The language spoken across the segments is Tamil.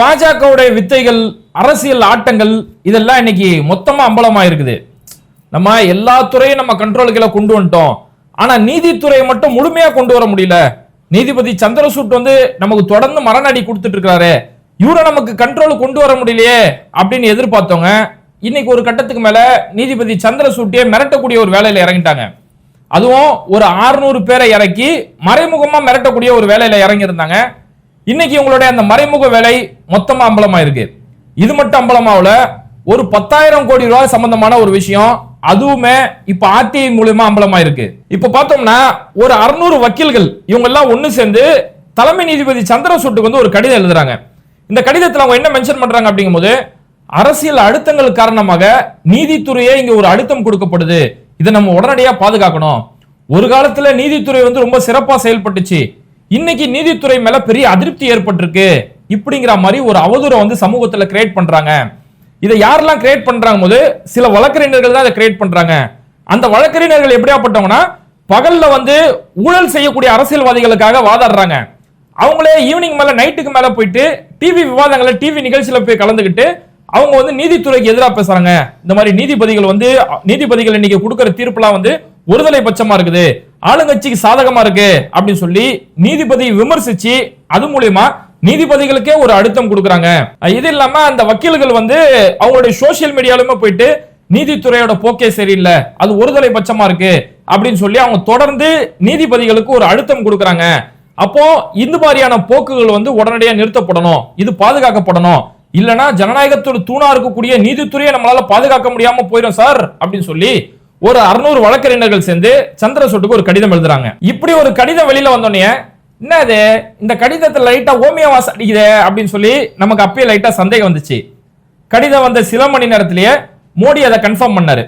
பாஜகவுடைய வித்தைகள் அரசியல் ஆட்டங்கள் இதெல்லாம் இன்னைக்கு மொத்தமா அம்பலமா இருக்குது நம்ம எல்லா துறையும் நம்ம கண்ட்ரோலுக்குள்ள கொண்டு வந்துட்டோம். ஆனா நீதித்துறையை மட்டும் முழுமையா கொண்டு வர முடியல. நீதிபதி சந்திரசூட் வந்து நமக்கு தொடர்ந்து மரணடி கொடுத்துட்டு இருக்கிறாரு இவரை நமக்கு கண்ட்ரோல் கொண்டு வர முடியலையே அப்படின்னு எதிர்பார்த்தவங்க இன்னைக்கு ஒரு கட்டத்துக்கு மேல நீதிபதி சந்திரசூட்டியே மிரட்டக்கூடிய ஒரு வேலையில இறங்கிட்டாங்க. அதுவும் ஒரு 600 பேரை இறக்கி மறைமுகமா மிரட்டக்கூடிய ஒரு வேலையில இறங்கியிருந்தாங்க. இன்னைக்கு உங்களுடைய அந்த மறைமுக வேலை மொத்தமா அம்பலமா இருக்கு இது மட்டும் அம்பலமாவுல ஒரு பத்தாயிரம் கோடி ரூபாய் சம்பந்தமான ஒரு விஷயம் அதுவுமே இப்ப ஆர்டிஐ மூலியமா அம்பலமா இருக்கு இப்ப பார்த்தோம்னா ஒரு 600 வக்கீல்கள் இவங்க எல்லாம் ஒண்ணு சேர்ந்து தலைமை நீதிபதி சந்திரசூட்டுக்கு வந்து ஒரு கடிதம் எழுதுறாங்க. இந்த கடிதத்தில் அவங்க என்ன மென்ஷன் பண்றாங்க அப்படிங்கும்போது அரசியல் அழுத்தங்கள் காரணமாக நீதித்துறையே இங்க ஒரு அழுத்தம் கொடுக்கப்படுது. இதை நம்ம உடனடியாக பாதுகாக்கணும். ஒரு காலத்துல நீதித்துறை வந்து ரொம்ப சிறப்பா செயல்பட்டுச்சு. இன்னைக்கு நீதித்துறை மேல பெரிய அதிருப்தி ஏற்பட்டிருக்கு. இப்படிங்கிற மாதிரி ஒரு அவதூறை வந்து சமூகத்துல கிரியேட் பண்றாங்க. இதை யாரெல்லாம் கிரியேட் பண்றாங்க? போது சில வழக்கறிஞர்கள் தான் இதை கிரியேட் பண்றாங்க. அந்த வழக்கறிஞர்கள் எப்படியாப்பட்டவங்கன்னா பகல்ல வந்து ஊழல் செய்யக்கூடிய அரசியல்வாதிகளுக்காக வாதாடுறாங்க. அவங்களே ஈவினிங் மேல நைட்டுக்கு மேல போயிட்டு டிவி விவாதங்களை டிவி நிகழ்ச்சியில போய் கலந்துக்கிட்டு அவங்க வந்து நீதித்துறைக்கு எதிராக பேசுறாங்க. இந்த மாதிரி நீதிபதிகள் வந்து நீதிபதிகள் இன்னைக்கு கொடுக்குற தீர்ப்புலாம் வந்து ஒருதலை பட்சமா இருக்குது. ஆளுங்கட்சிக்கு சாதகமா இருக்கு அப்படின்னு சொல்லி நீதிபதி விமர்சிச்சு அது மூலியமா நீதிபதிகளுக்கே ஒரு அழுத்தம் கொடுக்குறாங்க. இது இல்லாம அந்த வக்கீல்கள் வந்து அவங்களுடைய சோசியல் மீடியாலுமே போயிட்டு நீதித்துறையோட போக்கே சரியில்லை அது ஒருதலை பட்சமா இருக்கு அப்படின்னு சொல்லி அவங்க தொடர்ந்து நீதிபதிகளுக்கு ஒரு அழுத்தம் கொடுக்குறாங்க. அப்போ இந்த மாதிரியான போக்குகள் வந்து உடனடியாக நிறுத்தப்படணும் இது பாதுகாக்கப்படணும். இல்லைன்னா ஜனநாயகத்தோட தூணா இருக்கக்கூடிய நீதித்துறையை நம்மளால பாதுகாக்க முடியாம போயிடும் சார் அப்படின்னு சொல்லி ஒரு அறுநூறு வழக்கறிஞர்கள் சேர்ந்து சந்திரசூட்டுக்கு ஒரு கடிதம் எழுதுறாங்க. இப்படி ஒரு கடிதம் வெளியில வந்தோடனே என்னது? இந்த கடிதத்தை லைட்டா ஓமியா வாசம் அடிக்குதே? அப்படின்னு சொல்லி நமக்கு அப்பயே லைட்டா சந்தேகம் வந்துச்சு. கடிதம் வந்த சில மணி நேரத்திலேயே மோடி அதை கன்ஃபார்ம் பண்ணாரு.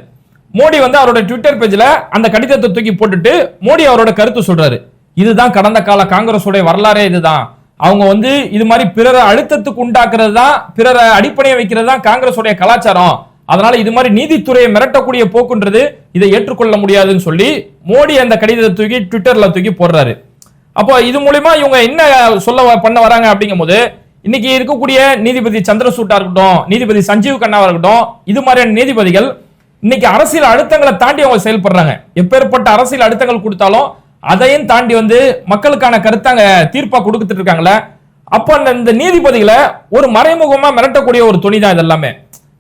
மோடி வந்து அவரோட ட்விட்டர் பேஜ்ல அந்த கடிதத்தை தூக்கி போட்டுட்டு மோடி அவரோட கருத்து சொல்றாரு. இதுதான் கடந்த கால காங்கிரஸோடைய வரலாறே இதுதான். அவங்க வந்து இது மாதிரி பிறரை அழுத்தத்துக்கு உண்டாக்குறது தான் பிறரை அடிப்படையை வைக்கிறது தான் காங்கிரஸோடைய கலாச்சாரம். அதனால இது மாதிரி நீதித்துறையை மிரட்டக்கூடிய போக்குன்றது இதை ஏற்றுக்கொள்ள முடியாதுன்னு சொல்லி மோடி அந்த கடிதத்தை தூக்கி ட்விட்டர்ல தூக்கி போடுறாரு. அப்போ இது மூலியமா இவங்க என்ன சொல்ல வ- பண்ண வராங்க அப்படிங்கும்போது இன்னைக்கு இருக்கக்கூடிய நீதிபதி சந்திரசூட்டா இருக்கட்டும் நீதிபதி சஞ்சீவ் கண்ணாவா இருக்கட்டும் இது மாதிரியான நீதிபதிகள் இன்னைக்கு அரசியல் அழுத்தங்களை தாண்டி அவங்க செயல்படுறாங்க. எப்பேற்பட்ட அரசியல் அழுத்தங்கள் கொடுத்தாலும் அதையும் தாண்டி வந்து மக்களுக்கான கருத்தாங்க தீர்ப்பா கொடுத்துட்டு இருக்காங்களே அப்ப அந்த இந்த நீதிபதிகளை ஒரு மறைமுகமா மிரட்டக்கூடிய ஒரு துணி தான் இதெல்லாமே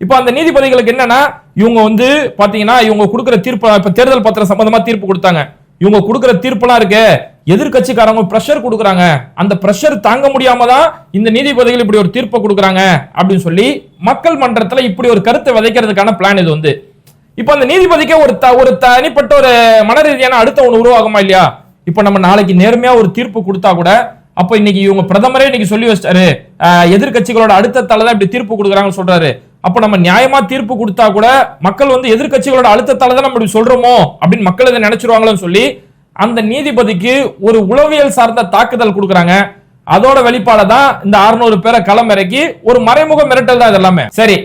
இப்போ அந்த நீதிபதிகளுக்கு என்னன்னா இவங்க வந்து பாத்தீங்கன்னா இவங்க கொடுக்குற தீர்ப்பு இப்ப தேர்தல் பத்திரம் சம்பந்தமா தீர்ப்பு கொடுத்தாங்க. இவங்க கொடுக்குற தீர்ப்புலாம் இருக்கு எதிர்கட்சிக்காரங்க ப்ரெஷர் கொடுக்குறாங்க. அந்த ப்ரெஷர் தாங்க முடியாம தான் இந்த நீதிபதிகள் இப்படி ஒரு தீர்ப்பை கொடுக்குறாங்க அப்படின்னு சொல்லி மக்கள் மன்றத்தில் இப்படி ஒரு கருத்தை விதைக்கிறதுக்கான பிளான் இது வந்து. இப்போ அந்த நீதிபதிக்கே ஒரு த- ஒரு தனிப்பட்ட ஒரு மன ரீதியான அடுத்த ஒன்று உருவாகுமா இல்லையா? இப்போ நம்ம நாளைக்கு நேர்மையா ஒரு தீர்ப்பு கொடுத்தா கூட அப்ப இன்னைக்கு இவங்க பிரதமரே இன்னைக்கு சொல்லி வச்சிட்டாரு. எதிர்கட்சிகளோட எதிர்க்கட்சிகளோட அடுத்த தலை இப்படி தீர்ப்பு கொடுக்குறாங்கன்னு சொல்றாரு. அப்ப நம்ம நியாயமா தீர்ப்பு கொடுத்தா கூட மக்கள் வந்து எதிர்க்கட்சிகளோட அழுத்தத்தால தான் நம்ம இப்படி சொல்றோமோ அப்படின்னு மக்கள் இதை நினைச்சிருவாங்களோன்னு சொல்லி அந்த நீதிபதிக்கு ஒரு உளவியல் சார்ந்த தாக்குதல் கொடுக்குறாங்க. அதோட வெளிப்பாட தான் இந்த 600 பேரை களம் இறக்கி ஒரு மறைமுக மிரட்டல் தான் இது எல்லாமே சரி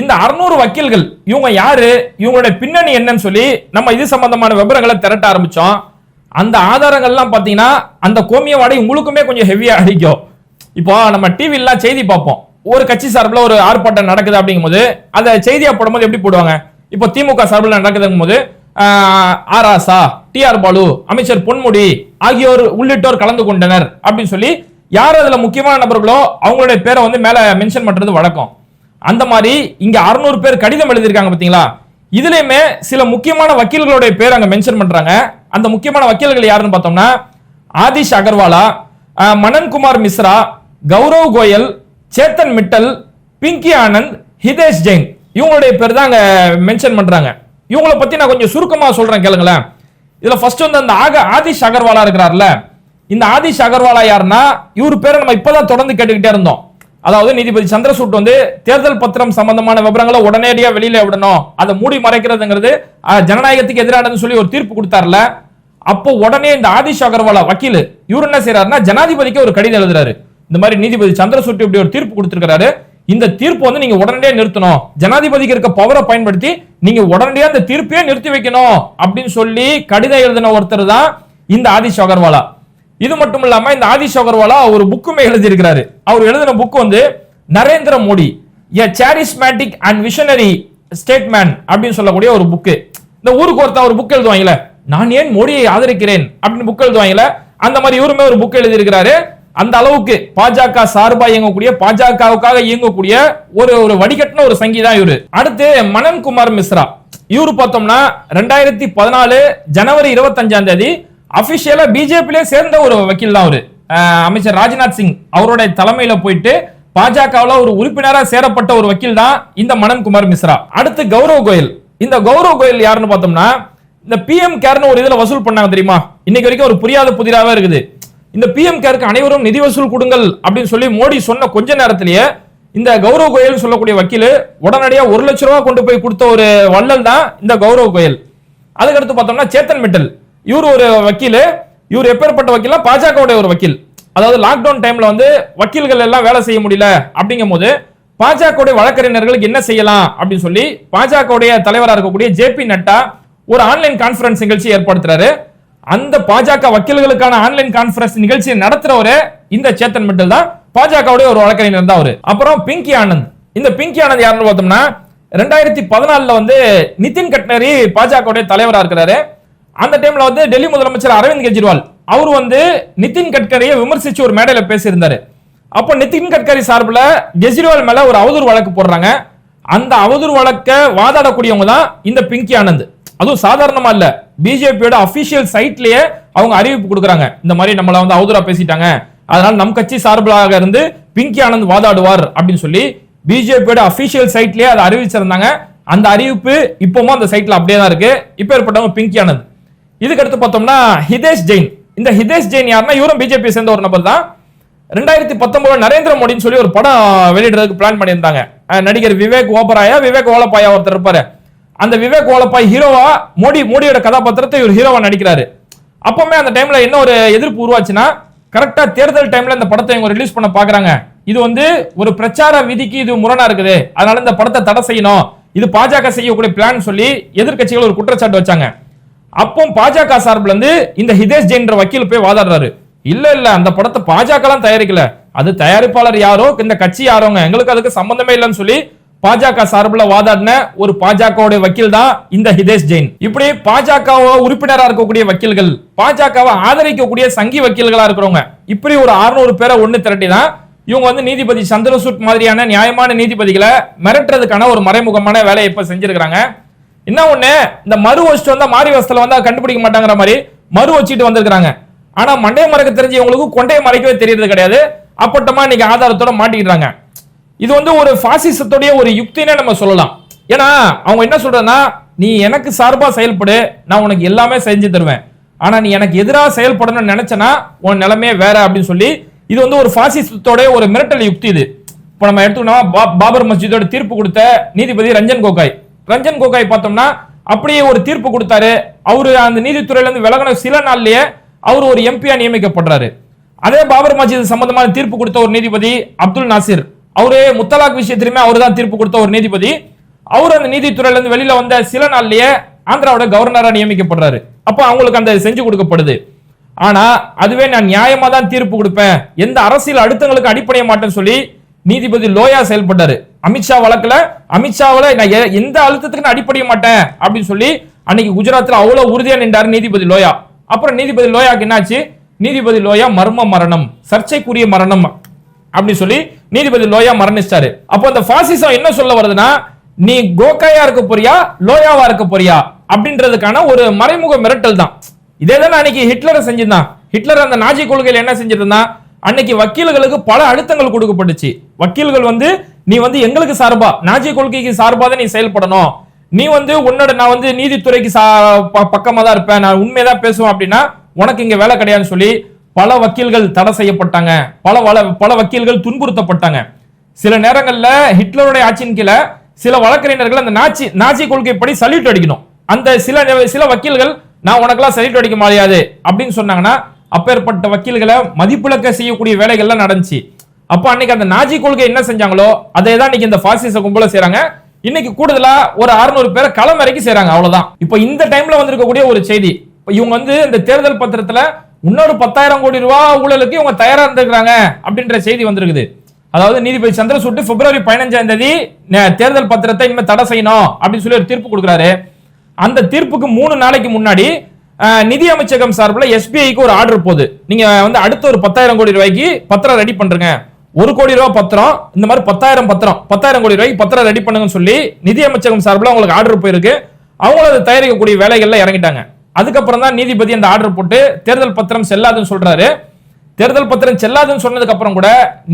இந்த 600 வக்கீல்கள் இவங்க யாரு? இவங்களுடைய பின்னணி என்னன்னு சொல்லி நம்ம இது சம்பந்தமான விவரங்களை திரட்ட ஆரம்பிச்சோம். அந்த ஆதாரங்கள்லாம் பாத்தீங்கன்னா அந்த கோமிய வாடகை உங்களுக்குமே கொஞ்சம் ஹெவியா அடிக்கும். இப்போ நம்ம டிவிலாம் செய்தி பார்ப்போம். ஒரு கட்சி சார்பில் ஒரு ஆர்ப்பாட்டம் நடக்குது அப்படிங்கும்போது அதை செய்தியாக போடும்போது எப்படி போடுவாங்க? இப்போ திமுக சார்பில் நடக்குதுங்கும் போது ஆர் ஆசா டி ஆர் பாலு அமைச்சர் பொன்முடி ஆகியோர் உள்ளிட்டோர் கலந்து கொண்டனர் அப்படின்னு சொல்லி யார் அதில் முக்கியமான நபர்களோ அவங்களுடைய பேரை வந்து மேலே மென்ஷன் பண்ணுறது வழக்கம். அந்த மாதிரி இங்கே அறுநூறு பேர் கடிதம் எழுதியிருக்காங்க பார்த்தீங்களா? இதுலேயுமே சில முக்கியமான வக்கீல்களுடைய பேர் அங்கே மென்ஷன் பண்ணுறாங்க அந்த முக்கியமான வக்கீல்கள் யாருன்னு பார்த்தோம்னா ஆதிஷ் அகர்வாலா மனன்குமார் மிஸ்ரா கௌரவ் கோயல் சேத்தன் மிட்டல் பிங்கி ஆனந்த் ஹிதேஷ் ஜெயின். இவங்களுடைய பேர் தான் அங்கே மென்ஷன் பண்ணுறாங்க இவங்கள பற்றி நான் கொஞ்சம் சுருக்கமாக சொல்கிறேன் கேளுங்களேன். இதில் ஃபர்ஸ்ட் வந்து அந்த ஆக ஆதிஷ் அகர்வாலா இருக்கிறார்ல. இந்த ஆதிஷ் அகர்வாலா யாருன்னா இவர் பேரை நம்ம இப்பதான் தொடர்ந்து கேட்டுக்கிட்டே இருந்தோம். அதாவது நீதிபதி சந்திரசூட் வந்து தேர்தல் பத்திரம் சம்பந்தமான விவரங்களை உடனடியாக வெளியில விடணும். அதை மூடி மறைக்கிறதுங்கிறது ஜனநாயகத்துக்கு எதிரானதுன்னு சொல்லி ஒரு தீர்ப்பு கொடுத்தாருல. அப்போ உடனே இந்த ஆதிஷ் அகர்வாலா வக்கீல் இவர் என்ன செய்யறாருன்னா ஜனாதிபதிக்கு ஒரு கடிதம் எழுதுறாரு. இந்த மாதிரி நீதிபதி சந்திரசூட்டி இப்படி ஒரு தீர்ப்பு கொடுத்திருக்கிறாரு. இந்த தீர்ப்பு வந்து நீங்க உடனடியாக நிறுத்தணும். ஜனாதிபதிக்கு இருக்க பவரை பயன்படுத்தி நீங்க உடனடியாக அந்த தீர்ப்பையே நிறுத்தி வைக்கணும் அப்படின்னு சொல்லி கடிதம் எழுதின ஒருத்தர் தான் இந்த ஆதிஷ் அகர்வாலா. இது மட்டும் இல்லாம இந்த ஆதிஷ் அகர்வாலா ஒரு புக்குமே எழுதியிருக்கிறாரு. அவர் எழுதின புக் வந்து Narendra Modi a charismatic and visionary statesman அப்படின்னு சொல்லக்கூடிய ஒரு புக்கு இந்த ஊருக்கு ஒருத்தன் ஒரு புக் எழுதுவாங்கல்ல நான் ஏன் மோடியை ஆதரிக்கிறேன் அப்படின்னு புக் எழுதுவாங்கல்ல அந்த மாதிரி இவருமே ஒரு புக் எழுதியிருக்கிறாரு. அந்த அளவுக்கு பாஜக சார்பா இயங்கக்கூடிய பாஜகவுக்காக இயங்கக்கூடிய ஒரு ஒரு வடிகட்டின ஒரு சங்கி தான் இவரு. அடுத்து மனன் குமார் மிஸ்ரா. இவரு பார்த்தோம்னா ரெண்டாயிரத்தி பதினாலு ஜனவரி இருபத்தஞ்சாம் தேதி அபிஷியலா பிஜேபியிலே சேர்ந்த ஒரு வக்கீல் தான் அவரு அமைச்சர் ராஜ்நாத் சிங் அவருடைய தலைமையில போயிட்டு பாஜகவில் ஒரு உறுப்பினராக சேரப்பட்ட ஒரு வக்கீல் தான் இந்த மனன் குமார் மிஸ்ரா. அடுத்து கௌரவ் கோயல். இந்த கௌரவ் கோயல் யாருன்னு பார்த்தோம்னா இந்த பிஎம் கேர்னு ஒரு இதில் வசூல் பண்ணாங்க தெரியுமா? இன்னைக்கு வரைக்கும் ஒரு புரியாத புதிராகவே இருக்குது. இந்த பிஎம் கேருக்கு அனைவரும் நிதி வசூல் கொடுங்கள் அப்படின்னு சொல்லி மோடி சொன்ன கொஞ்ச நேரத்திலேயே இந்த கௌரவ் கோயல் சொல்லக்கூடிய வக்கீல் உடனடியாக ஒரு லட்ச ரூபா கொண்டு போய் கொடுத்த ஒரு வள்ளல் தான் இந்த கௌரவ் கோயல். அதுக்கடுத்து பார்த்தோம்னா சேத்தன் மிட்டல். இவர் ஒரு வக்கீல். இவர் எப்பேற்பட்ட வக்கீல்னா பாஜகவுடைய ஒரு வக்கீல். அதாவது லாக்டவுன் டைம்ல வந்து வக்கீல்கள் எல்லாம் வேலை செய்ய முடியல அப்படிங்கும் போது பாஜகவுடைய வழக்கறிஞர்களுக்கு என்ன செய்யலாம் அப்படின்னு சொல்லி பாஜகவுடைய தலைவராக இருக்கக்கூடிய ஜேபி நட்டா ஒரு ஆன்லைன் கான்ஃபரன்ஸ் நிகழ்ச்சி ஏற்படுத்துறாரு. அந்த பாஜக வக்கீல்களுக்கான ஆன்லைன் கான்ஃபரன்ஸ் நிகழ்ச்சியை நடத்துறவரு இந்த சேத்தன் மிட்டல் தான். பாஜகவுடைய ஒரு வழக்கறிஞர் தான் அவரு. அப்புறம் பிங்கி ஆனந்த். இந்த பிங்கி ஆனந்த் யாருன்னு பார்த்தோம்னா ரெண்டாயிரத்தி பதினாலுல வந்து நிதின் கட்கரி பாஜகவுடைய தலைவரா இருக்கிறாரு. அந்த டைம்ல வந்து டெல்லி முதலமைச்சர் அரவிந்த் கெஜ்ரிவால். அவர் வந்து நிதின் கட்கரியை விமர்சிச்சு ஒரு மேடையில பேசியிருந்தாரு. அப்போ நிதின் கட்கரி சார்பில் கெஜ்ரிவால் மேல ஒரு அவதூறு வழக்கு போடுறாங்க. அந்த அவதூறு வழக்க வாதாடக்கூடியவங்க தான் இந்த பிங்கி ஆனந்த். அதுவும் சாதாரணமா இல்லை. பிஜேபியோட அபிஷியல் சைட்லயே அவங்க அறிவிப்பு கொடுக்குறாங்க. இந்த மாதிரி நம்மள வந்து அவதூறா பேசிட்டாங்க. அதனால நம் கட்சி சார்பிலாக இருந்து பிங்கி ஆனந்த் வாதாடுவார் அப்படின்னு சொல்லி பிஜேபியோட அபிஷியல் சைட்லயே அதை அறிவிச்சிருந்தாங்க. அந்த அறிவிப்பு இப்பவும் அந்த சைட்ல அப்படியே தான் இருக்கு. இப்போ ஏற்பட்டவங்க பிங்கி ஆனந்த். இதுக்கு அடுத்து பார்த்தோம்னா ஹிதேஷ் ஜெயின். இந்த ஹிதேஷ் ஜெயின் யாருன்னா இவரும் பிஜேபி சேர்ந்த ஒரு நபர் தான். ரெண்டாயிரத்தி பத்தொன்பது நரேந்திர மோடின்னு சொல்லி ஒரு படம் வெளியிடுறதுக்கு பிளான் பண்ணியிருந்தாங்க. நடிகர் விவேக் ஓபராயா விவேக் ஓலப்பாயா ஒருத்தர் இருப்பாரு. அந்த விவேக் ஓலப்பாய் ஹீரோவா மோடி மோடியோட கதாபாத்திரத்தை இவர் ஹீரோவா நடிக்கிறாரு. அப்பவுமே அந்த டைம்ல என்ன ஒரு எதிர்ப்பு உருவாச்சுன்னா கரெக்டா தேர்தல் டைம்ல இந்த படத்தை இவங்க ரிலீஸ் பண்ண பாக்குறாங்க. இது வந்து ஒரு பிரச்சார விதிக்கு இது முரணா இருக்குது. அதனால இந்த படத்தை தடை செய்யணும். இது பாஜக செய்யக்கூடிய பிளான் சொல்லி எதிர்க்கட்சிகள் ஒரு குற்றச்சாட்டு வச்சாங்க. அப்போ பாஜக சார்பில் இருந்து இந்த ஹிதேஷ் ஜெயின்ற வக்கீல் போய் வாதாடுறாரு. இல்ல இல்ல அந்த படத்தை பாஜக எல்லாம் தயாரிக்கல. அது தயாரிப்பாளர் யாரோ இந்த கட்சி யாரோங்க? எங்களுக்கு அதுக்கு சம்பந்தமே இல்லைன்னு சொல்லி பாஜக சார்பில் வாதாடின ஒரு பாஜகவுடைய வக்கீல் தான் இந்த ஹிதேஷ் ஜெயின். இப்படி பாஜக உறுப்பினராக இருக்கக்கூடிய வக்கீல்கள் பாஜகவை ஆதரிக்கக்கூடிய சங்கி வக்கீல்களா இருக்கிறவங்க இப்படி ஒரு 600 பேரை ஒன்று திரட்டி தான் இவங்க வந்து நீதிபதி சந்திரசூட் மாதிரியான நியாயமான நீதிபதிகளை மிரட்டுறதுக்கான ஒரு மறைமுகமான வேலையை இப்ப செஞ்சிருக்காங்க என்ன ஒண்ணு? இந்த மறு வச்சுட்டு வந்தா மாறி வசத்துல வந்து கண்டுபிடிக்க மாட்டாங்கிற மாதிரி மறு வச்சுட்டு வந்திருக்கிறாங்க. ஆனா மண்டைய மறைக்க தெரிஞ்சவங்களுக்கு கொண்டைய மறைக்கவே தெரியறது கிடையாது. அப்பட்டமா இன்னைக்கு ஆதாரத்தோட மாட்டிக்கிறாங்க இது வந்து ஒரு பாசிசத்துடைய ஒரு யுக்தினே நம்ம சொல்லலாம். ஏன்னா அவங்க என்ன சொல்றதுன்னா நீ எனக்கு சார்பா செயல்படு நான் உனக்கு எல்லாமே செஞ்சு தருவேன். ஆனா நீ எனக்கு எதிராக செயல்படணும்னு நினைச்சனா உன் நிலைமையே வேற அப்படின்னு சொல்லி இது வந்து ஒரு பாசிசத்தோட ஒரு மிரட்டல் யுக்தி இது. இப்போ நம்ம எடுத்துக்கோன்னா பா- பாபர் மஸ்ஜிதோட தீர்ப்பு கொடுத்த நீதிபதி ரஞ்சன் கோகாய். ரஞ்சன் கோகாய் பார்த்தோம்னா அப்படியே ஒரு தீர்ப்பு கொடுத்தாரு. அவரு அந்த நீதித்துறையில இருந்து விலகின சில நாள்லயே அவர் ஒரு எம்பியா நியமிக்கப்படுறாரு. அதே பாபர் மஸ்ஜித் சம்பந்தமான தீர்ப்பு கொடுத்த ஒரு நீதிபதி அப்துல் நாசிர். அவரு முத்தலாக் விஷயத்திலுமே அவர் தான் தீர்ப்பு கொடுத்த ஒரு நீதிபதி. அவர் அந்த நீதித்துறையில இருந்து வெளியில வந்த சில நாள்லயே ஆந்திராவோட கவர்னரா நியமிக்கப்படுறாரு. அப்ப அவங்களுக்கு அந்த செஞ்சு கொடுக்கப்படுது. ஆனா அதுவே நான் நியாயமா தான் தீர்ப்பு கொடுப்பேன். எந்த அரசியல் அடுத்தங்களுக்கு அடிப்படைய மாட்டேன்னு சொல்லி நீதிபதி லோயா செயல்பட்டாரு. அமித்ஷா வழக்குல அமித்ஷாவில நான் எந்த அழுத்தத்துக்கு நான் அடிப்படைய மாட்டேன் அப்படின்னு சொல்லி அன்னைக்கு குஜராத்ல அவ்வளவு உறுதியா நின்றாரு நீதிபதி லோயா. அப்புறம் நீதிபதி லோயாக்கு என்னாச்சு? நீதிபதி லோயா மர்ம மரணம் சர்ச்சைக்குரிய மரணம். அப்படின்னு சொல்லி நீதிபதி லோயா மரணிச்சாரு அப்போ அந்த பாசிசம் என்ன சொல்ல வருதுன்னா நீ கோகாயா இருக்க போறியா லோயாவா இருக்க போறியா அப்படின்றதுக்கான ஒரு மறைமுக மிரட்டல் தான். இதே தான் அன்னைக்கு ஹிட்லரை செஞ்சிருந்தான். ஹிட்லர் அந்த நாஜி கொள்கையில் என்ன செஞ்சிருந்தான் அன்னைக்கு வக்கீல்களுக்கு பல அழுத்தங்கள் கொடுக்கப்பட்டுச்சு. வக்கீல்கள் வந்து நீ வந்து எங்களுக்கு சார்பா? நாஜி கொள்கைக்கு சார்பா தான் நீ செயல்படணும். நீ வந்து உன்னோட நான் வந்து நீதித்துறைக்கு சா- ப- பக்கமா தான் இருப்பேன். நான் உண்மையதான் பேசுவேன் அப்படின்னா உனக்கு இங்க வேலை கிடையாதுன்னு சொல்லி பல வக்கீல்கள் தடை செய்யப்பட்டாங்க. பல வள பல வக்கீல்கள் துன்புறுத்தப்பட்டாங்க. சில நேரங்களில் ஹிட்லருடைய ஆட்சியின் கீழே சில வழக்கறிஞர்கள் அந்த நாச்சி நாச்சி கொள்கைப்படி சல்யூட் அடிக்கணும். அந்த சில சில வக்கீல்கள் நான் உனக்கெல்லாம் சல்யூட் அடிக்க முடியாது அப்படின்னு சொன்னாங்கன்னா அப்பேற்பட்ட வக்கீல்களை மதிப்பிழக்க செய்யக்கூடிய வேலைகள்லாம் நடந்துச்சு. அப்போ அன்னைக்கு அந்த நாஜி கொள்கை என்ன செஞ்சாங்களோ அதே தான் இன்னைக்கு இந்த பாசிச கும்பல செய்யறாங்க இன்னைக்கு கூடுதலா ஒரு 600 பேரை களம் இறக்கி செய்யறாங்க அவ்வளவுதான். இப்போ இந்த டைம்ல வந்திருக்கக்கூடிய ஒரு செய்தி இப்போ இவங்க வந்து இந்த தேர்தல் பத்திரத்துல இன்னொரு பத்தாயிரம் கோடி ரூபாய் ஊழலுக்கு இவங்க தயாரா இருந்திருக்கிறாங்க அப்படின்ற செய்தி வந்திருக்குது. அதாவது நீதிபதி சந்திரசூட்டு பிப்ரவரி பதினஞ்சாம் தேதி தேர்தல் பத்திரத்தை இனிமேல் தடை செய்யணும் அப்படின்னு சொல்லி ஒரு தீர்ப்பு கொடுக்குறாரு. அந்த தீர்ப்புக்கு மூணு நாளைக்கு முன்னாடி நிதி அமைச்சகம் சார்பில் எஸ்பிஐக்கு ஒரு ஆர்டர் போகுது. நீங்க வந்து அடுத்த ஒரு பத்தாயிரம் கோடி ரூபாய்க்கு பத்திரம் ரெடி பண்றீங்க. ஒரு கோடி ரூபாய் பத்திரம் இந்த மாதிரி பத்தாயிரம் பத்திரம் பத்தாயிரம் கோடி ரூபாய்க்கு பத்திரம் ரெடி பண்ணுங்கன்னு சொல்லி நிதி அமைச்சகம் சார்பில் உங்களுக்கு ஆர்டர் போயிருக்கு. அவங்களும் அதை தயாரிக்கக்கூடிய வேலைகள்ல இறங்கிட்டாங்க. அதுக்கப்புறம் தான் நீதிபதி அந்த ஆர்டர் போட்டு தேர்தல் பத்திரம் செல்லாதுன்னு சொல்றாரு. தேர்தல் பத்திரம் செல்லாதுன்னு சொன்னதுக்கு அப்புறம் கூட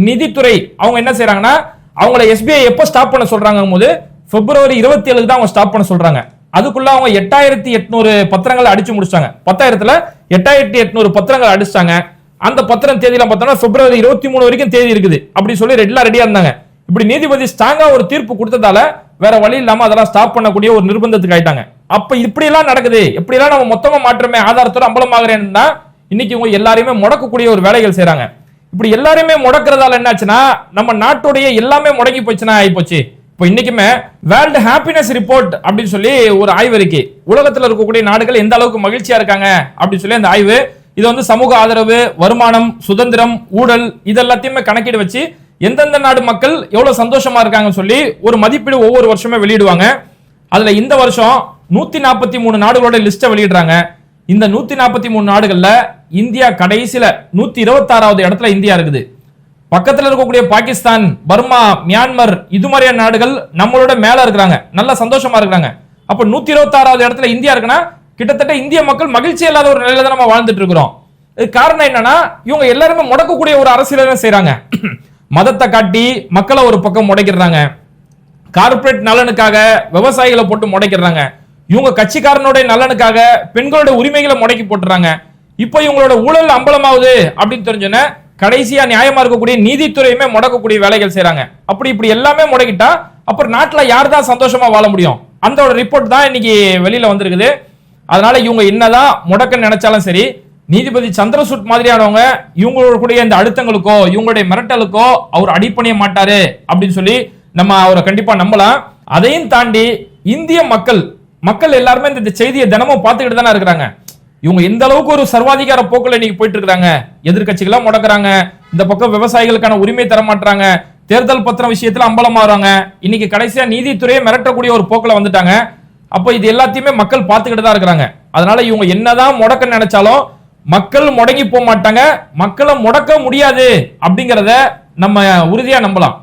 நிதித்துறை அவங்க என்ன செய்யறாங்கன்னா அவங்கள எஸ்பிஐ எப்போ ஸ்டாப் பண்ண சொல்றாங்க போது பிப்ரவரி இருபத்தி ஏழுக்கு தான் அவங்க ஸ்டாப் பண்ண சொல்றாங்க. அதுக்குள்ள அவங்க எட்டாயிரத்தி எட்நூறு பத்திரங்களை அடிச்சு முடிச்சிட்டாங்க. பத்தாயிரத்துல எட்டாயிரத்தி எட்நூறு பத்திரங்கள் அடிச்சிட்டாங்க. அந்த பத்திரம் தேதியில பார்த்தோம்னா பிப்ரவரி இருபத்தி மூணு வரைக்கும் தேதி இருக்குது. அப்படி சொல்லி ரெடிலாம் ரெடியா இருந்தாங்க. இப்படி நீதிபதி ஸ்ட்ராங்கா ஒரு தீர்ப்பு கொடுத்ததால வேற வழி இல்லாம அதெல்லாம் ஸ்டாப் பண்ணக்கூடிய ஒரு நிர்பந்தத்துக்கு ஆயிட்டாங்க. அப்ப இப்படி எல்லாம் நடக்குது. இப்படி எல்லாம் நம்ம மொத்தமா மாற்றமே. ஆதாரத்தோட அம்பலமாகறேன்னா இன்னைக்கு இவங்க எல்லாரையுமே முடக்கக்கூடிய ஒரு வேலைகள் செய்யறாங்க இப்படி எல்லாருமே முடக்கிறதால என்னாச்சுன்னா நம்ம நாட்டுடைய எல்லாமே முடங்கி போச்சுன்னா ஆயிப்போச்சு. இப்போ இன்னைக்குமே வேர்ல்டு ஹாப்பினஸ் ரிப்போர்ட் அப்படின்னு சொல்லி ஒரு ஆய்வறிக்கை உலகத்துல இருக்கக்கூடிய நாடுகள் எந்த அளவுக்கு மகிழ்ச்சியா இருக்காங்க அப்படின்னு சொல்லி அந்த ஆய்வு இது வந்து சமூக ஆதரவு வருமானம் சுதந்திரம் ஊழல் இதெல்லாத்தையுமே கணக்கீடு வச்சு எந்தெந்த நாடு மக்கள் எவ்வளவு சந்தோஷமா இருக்காங்கன்னு சொல்லி ஒரு மதிப்பீடு ஒவ்வொரு வருஷமே வெளியிடுவாங்க. அதுல இந்த வருஷம் நூத்தி நாற்பத்தி மூணு நாடுகளோட லிஸ்ட்டை வெளியிடுறாங்க. இந்த நூத்தி நாற்பத்தி மூணு நாடுகள்ல இந்தியா கடைசியில நூத்தி இருபத்தாறாவது இடத்துல இந்தியா இருக்குது. பக்கத்துல இருக்கக்கூடிய பாகிஸ்தான் பர்மா மியான்மர் இது மாதிரியான நாடுகள் நம்மளோட மேல இருக்கிறாங்க. நல்ல சந்தோஷமா இருக்கிறாங்க. அப்ப நூத்தி இருபத்தாறாவது இடத்துல இந்தியா இருக்குன்னா கிட்டத்தட்ட இந்திய மக்கள் மகிழ்ச்சி இல்லாத ஒரு நிலையில தான் நம்ம வாழ்ந்துட்டு இருக்கிறோம். இது காரணம் என்னன்னா இவங்க எல்லாருமே முடக்கக்கூடிய ஒரு அரசியல செய்யறாங்க மதத்தை காட்டி மக்களை ஒரு பக்கம் முடைக்கிறாங்க கார்ப்பரேட் நலனுக்காக விவசாயிகளை போட்டு முடைக்கிறாங்க இவங்க கட்சிக்காரனுடைய நலனுக்காக பெண்களோட உரிமைகளை முடக்கி போட்டுறாங்க. இப்போ இவங்களோட ஊழல் அம்பலமாகுது அப்படின்னு தெரிஞ்சோன்னே கடைசியா நியாயமா இருக்கக்கூடிய நீதித்துறையுமே முடக்கக்கூடிய வேலைகள் செய்யறாங்க அப்படி இப்படி எல்லாமே முடக்கிட்டா அப்புறம் நாட்டுல யார் தான் சந்தோஷமா வாழ முடியும்? அந்த ஒரு ரிப்போர்ட் தான் இன்னைக்கு வெளியில வந்திருக்குது. அதனால இவங்க என்னதான் முடக்க நினைச்சாலும் சரி நீதிபதி சந்திரசூட் மாதிரியானவங்க இவங்களுடைய இந்த அழுத்தங்களுக்கோ இவங்களுடைய மிரட்டலுக்கோ அவர் அடிப்பணிய மாட்டாரு அப்படின்னு சொல்லி நம்ம அவரை கண்டிப்பா நம்பலாம். அதையும் தாண்டி இந்திய மக்கள் மக்கள் எல்லாருமே இந்த செய்தியை தினமும் பார்த்துக்கிட்டு தானே இருக்கிறாங்க. இவங்க எந்த அளவுக்கு ஒரு சர்வாதிகார போக்குல இன்னைக்கு போயிட்டு இருக்கிறாங்க எதிர்க்கட்சிகளா முடக்கிறாங்க. இந்த பக்கம் விவசாயிகளுக்கான உரிமை தர மாட்டாங்க தேர்தல் பத்திரம் விஷயத்துல அம்பலமாகறாங்க இன்னைக்கு கடைசியா நீதித்துறையை மிரட்டக்கூடிய ஒரு போக்குல வந்துட்டாங்க. அப்போ இது எல்லாத்தையுமே மக்கள் பார்த்துக்கிட்டு தான் இருக்கிறாங்க. அதனால இவங்க என்னதான் முடக்க நினைச்சாலும் மக்கள் முடங்கி போக மாட்டாங்க. மக்களை முடக்க முடியாது அப்படிங்கறத நம்ம உறுதியா நம்பலாம்.